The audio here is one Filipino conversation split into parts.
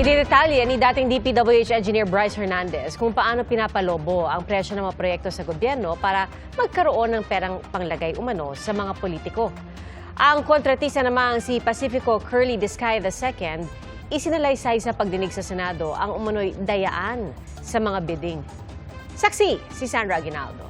Ididetalye ni dating DPWH Engineer Bryce Hernandez kung paano pinapalobo ang presyo ng mga proyekto sa gobyerno para magkaroon ng perang panglagay umano sa mga politiko. Ang kontratista namang si Pacifico Curly Discay II, isinalaysay sa pagdinig sa Senado ang umano'y dayaan sa mga bidding. Saksi si Sandra Aguinaldo.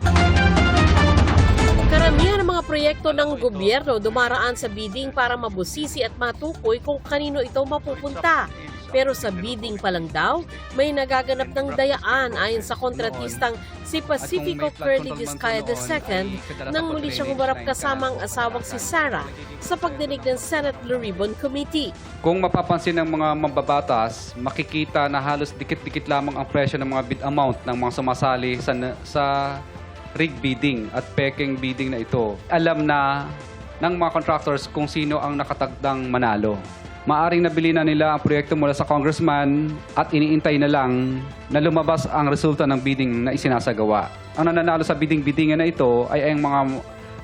Karamihan ng mga proyekto ng gobyerno dumaraan sa bidding para mabusisi at matukoy kung kanino ito mapupunta. Pero sa bidding pa lang daw, may nagaganap ng dayaan ayon sa kontratistang si Pacifico Curly Vizcaya II nang muli siyang humarap kasama ang asawang si Sarah sa pagdinig ng Senate Blue Ribbon Committee. Kung mapapansin ng mga mambabatas, makikita na halos dikit-dikit lamang ang presyo ng mga bid amount ng mga sumasali sa, sa rig bidding at peking bidding na ito. Alam na ng mga contractors kung sino ang nakatagdang manalo. Maaring nabili na nila ang proyekto mula sa congressman at iniintay na lang na lumabas ang resulta ng bidding na isinasagawa. Ang nananalo sa bidding-biddingan na ito ay ang mga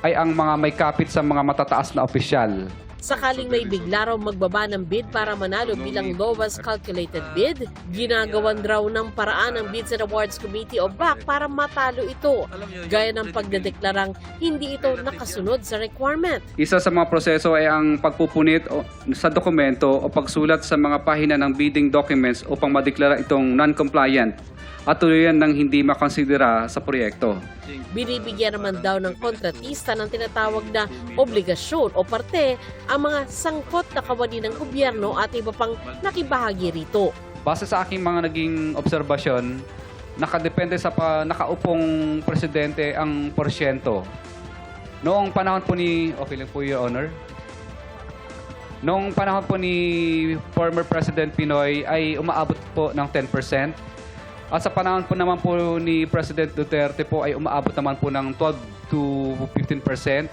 ay ang mga may kapit sa mga matataas na opisyal. Sakaling may bigla raw magbaba ng bid para manalo bilang lowest calculated bid, ginagawan raw ng paraan ng Bids and Awards Committee o BAC para matalo ito. Gaya ng pagdedeklarang hindi ito nakasunod sa requirement. Isa sa mga proseso ay ang pagpupunit sa dokumento o pagsulat sa mga pahina ng bidding documents upang madeklara itong non-compliant at tuluyan ng hindi makonsidera sa proyekto. Binibigyan naman daw ng kontratista ng tinatawag na obligasyon o parte ang mga sangkot na kawani ng gobyerno at iba pang nakibahagi rito. Base sa aking mga naging obserbasyon, nakadepende sa pa, nakaupong presidente ang porsyento. Noong panahon po ni, okay lang po your honor, Noong panahon po ni former President Pinoy ay umaabot po ng 10%. At sa panahon po naman po ni President Duterte po ay umaabot naman po ng 12 to 15%.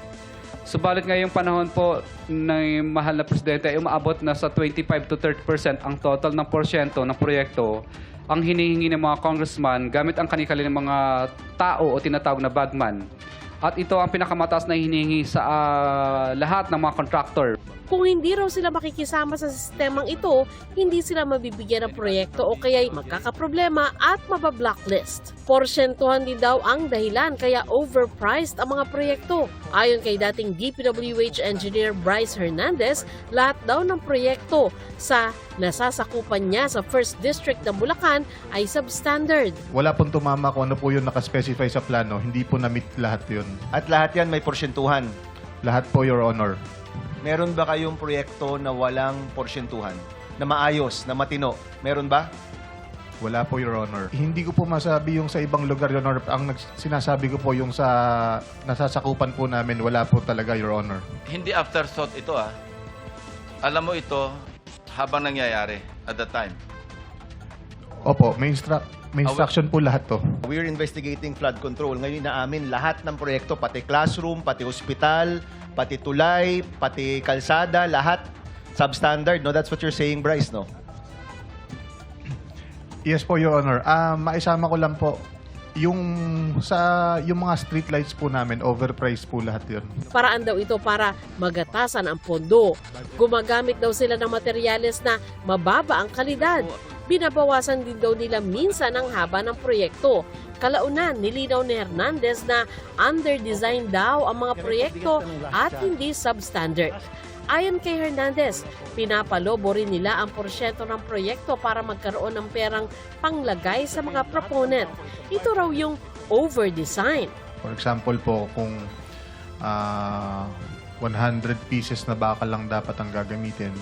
Subalit ngayong panahon po ng mahal na presidente ay umaabot na sa 25 to 30% ang total ng porsyento ng proyekto ang hinihingi ng mga congressman gamit ang kanikali ng mga tao o tinatawag na bagman. At ito ang pinakamataas na hinihingi sa ah, lahat ng mga contractor. Kung hindi raw sila makikisama sa sistemang ito, hindi sila mabibigyan ng proyekto o kaya'y magkakaproblema at mabablocklist. Porsyentuhan din daw ang dahilan kaya overpriced ang mga proyekto. Ayon kay dating DPWH engineer Bryce Hernandez, lahat daw ng proyekto sa nasasakupan niya sa 1st District ng Bulacan ay substandard. Wala pong tumama kung ano po yung nakaspecify sa plano. Hindi po na-meet lahat yun. At lahat yan may porsyentuhan. Lahat po, Your Honor. Meron ba kayong proyekto na walang porsyentuhan? Na maayos, na matino? Meron ba? Wala po, Your Honor. Hindi ko po masabi yung sa ibang lugar, Your Honor. Ang nags- sinasabi ko po yung sa nasasakupan po namin, wala po talaga, Your Honor. Hindi afterthought ito ah. Alam mo ito habang nangyayari at the time. Opo, may, instru- may instruction po lahat to. We're investigating flood control. Ngayon inaamin lahat ng proyekto, pati classroom, pati hospital, pati tulay, pati kalsada, lahat substandard. No, that's what you're saying, Bryce, no? Yes po, Your Honor. Ah, maisama ko lang po, yung sa yung mga street lights po namin, overpriced po lahat yun. Paraan daw ito para magatasan ang pondo. Gumagamit daw sila ng materyales na mababa ang kalidad. Binabawasan din daw nila minsan ang haba ng proyekto. Kalaunan, nilinaw ni Hernandez na under-design daw ang mga proyekto at hindi substandard. Ayon kay Hernandez, pinapalobo rin nila ang porsyento ng proyekto para magkaroon ng perang panglagay sa mga proponent. Ito raw yung over-design. For example po, kung ah, 100 pieces na bakal lang dapat ang gagamitin,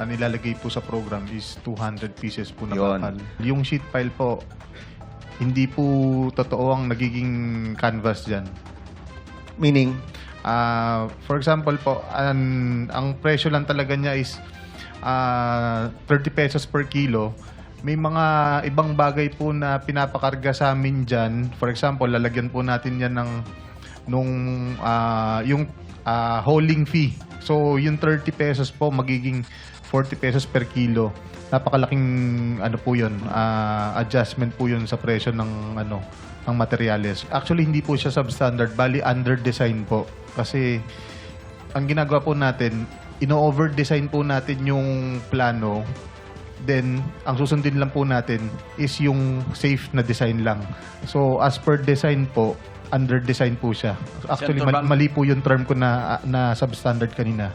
ang ilalagay po sa program is 200 pieces po na Yun. bakal. Yung sheet pile po, hindi po totoo ang nagiging canvas dyan. Meaning, Ah, for example po, ang, ang presyo lang talaga niya is ah, 30 pesos per kilo. May mga ibang bagay po na pinapakarga sa amin dyan. For example, lalagyan po natin yan ng nung ah, yung ah, hauling fee. So, yung 30 pesos po magiging 40 pesos per kilo. Napakalaking ano po 'yun, ah, adjustment po 'yun sa presyo ng ano ng materyales. Actually hindi po siya substandard, bali under design po. Kasi ang ginagawa po natin, ino-over design po natin yung plano then ang susundin lang po natin is yung safe na design lang. So as per design po, under design po siya. Actually, Senator mal- Bang- mali po yung term ko na, na substandard kanina.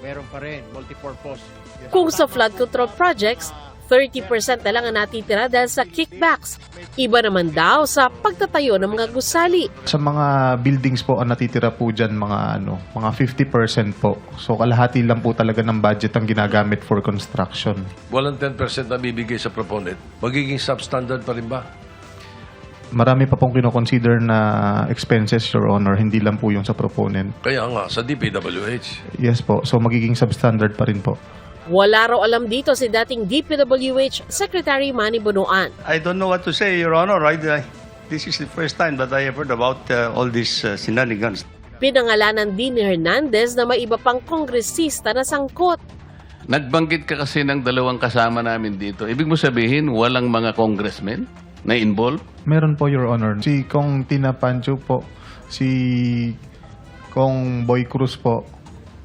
Meron pa rin, multipurpose. Kung sa flood control projects, 30% na lang ang natitira dahil sa kickbacks. Iba naman daw sa pagtatayo ng mga gusali. Sa mga buildings po, ang natitira po dyan, mga, ano, mga 50% po. So, kalahati lang po talaga ng budget ang ginagamit for construction. Walang 10% na bibigay sa proponent. Magiging substandard pa rin ba? Marami pa pong kinoconsider na expenses, Your Honor, hindi lang po yung sa proponent. Kaya nga, sa DPWH. Yes po, so magiging substandard pa rin po. Wala raw alam dito si dating DPWH Secretary Manny Bonoan. I don't know what to say, Your Honor. I, I- this is the first time that I have heard about uh, all these uh, shenanigans. Pinangalanan din ni Hernandez na may iba pang kongresista na sangkot. Nagbanggit ka kasi ng dalawang kasama namin dito. Ibig mo sabihin, walang mga congressmen na involved? Meron po, Your Honor. Si Kong Tina Pancho po, si Kong Boy Cruz po,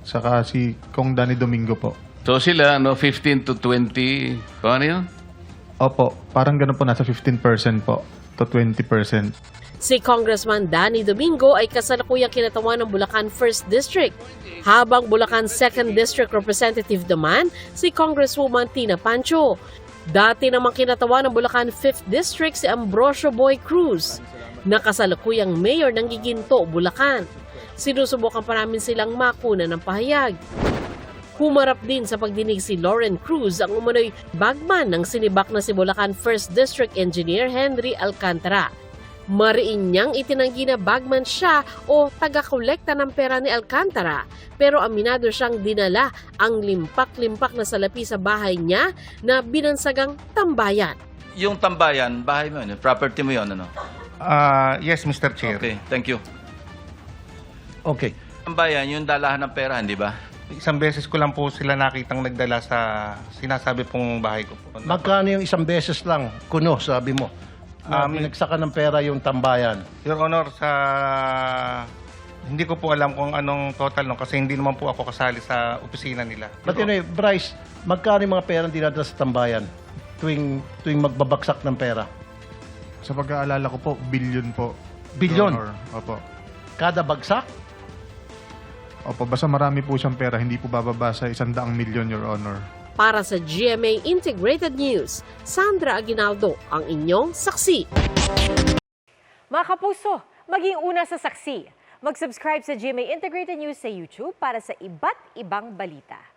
saka si Kong Danny Domingo po. So sila, no, 15 to 20, kung ano yun? Opo, parang ganun po, nasa 15% po to 20%. Si Congressman Danny Domingo ay kasalukuyang kinatawan ng Bulacan 1st District. Habang Bulacan 2nd District Representative naman si Congresswoman Tina Pancho. Dati namang kinatawan ng Bulacan 5th District si Ambrosio Boy Cruz. Nakasalukuyang mayor ng Giginto, Bulacan. Sinusubukan pa namin silang makuna ng pahayag. Humarap din sa pagdinig si Lauren Cruz ang umano'y bagman ng sinibak na si Bulacan 1st District Engineer Henry Alcantara. Mariin niyang itinanggi na bagman siya o taga-kolekta ng pera ni Alcantara pero aminado siyang dinala ang limpak-limpak na salapi sa bahay niya na binansagang tambayan. Yung tambayan, bahay mo yun, property mo yun, ano? Uh, yes, Mr. Chair. Okay, thank you. Okay. Tambayan, yung dalahan ng pera, hindi ba? Isang beses ko lang po sila nakitang nagdala sa sinasabi pong bahay ko po. Magkano yung isang beses lang, kuno, sabi mo? Na Um, pinagsakan ng pera yung tambayan. Your Honor, sa hindi ko po alam kung anong total no kasi hindi naman po ako kasali sa opisina nila. But anyway, Bryce, magkano yung mga pera dinadala sa tambayan tuwing, tuwing magbabagsak ng pera? Sa pag-aalala ko po, billion po. Billion? Your Honor. Opo. Kada bagsak? Opo, basta marami po siyang pera, hindi po bababa sa isang daang milyon, Your Honor. Para sa GMA Integrated News, Sandra Aguinaldo ang inyong saksi. Mga kapuso, maging una sa saksi. Mag-subscribe sa GMA Integrated News sa YouTube para sa iba't ibang balita.